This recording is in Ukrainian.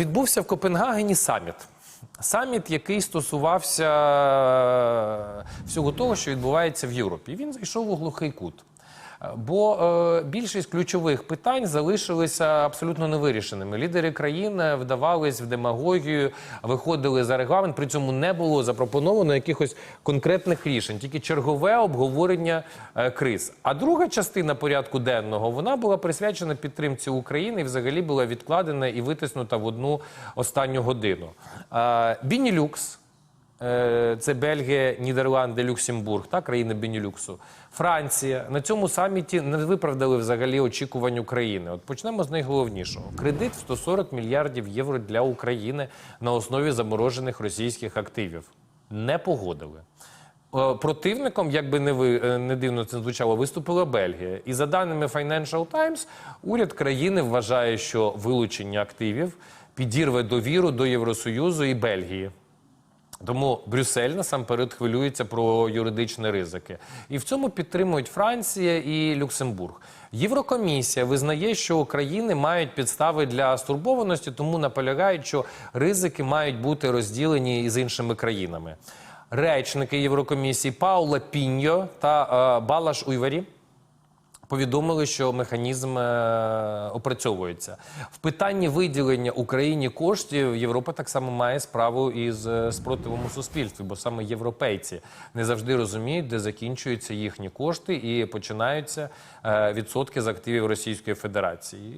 Відбувся в Копенгагені саміт. Саміт, який стосувався всього того, що відбувається в Європі. Він зайшов у глухий кут. Бо е, більшість ключових питань залишилися абсолютно невирішеними. Лідери країн е, вдавались в демагогію, виходили за регламент. При цьому не було запропоновано якихось конкретних рішень, тільки чергове обговорення е, криз. А друга частина порядку денного вона була присвячена підтримці України і взагалі була відкладена і витиснута в одну останню годину. Бінілюкс. Е, Це Бельгія, Нідерланди, Люксембург, та країни Бенілюксу. Франція на цьому саміті не виправдали взагалі очікувань України. От почнемо з найголовнішого: кредит в 140 мільярдів євро для України на основі заморожених російських активів. Не погодили. Е, Противником, як би не ви е, не дивно це звучало, виступила Бельгія. І за даними Financial Times, уряд країни вважає, що вилучення активів підірве довіру до Євросоюзу і Бельгії. Тому Брюссель насамперед хвилюється про юридичні ризики, і в цьому підтримують Франція і Люксембург. Єврокомісія визнає, що України мають підстави для стурбованості, тому наполягають, що ризики мають бути розділені із іншими країнами. Речники Єврокомісії Паула Піньо та е, Балаш Уйварі повідомили, що механізм е, опрацьовується в питанні виділення Україні коштів. Європа так само має справу із е, спротивом у суспільстві, бо саме європейці не завжди розуміють, де закінчуються їхні кошти і починаються е, відсотки з активів Російської Федерації.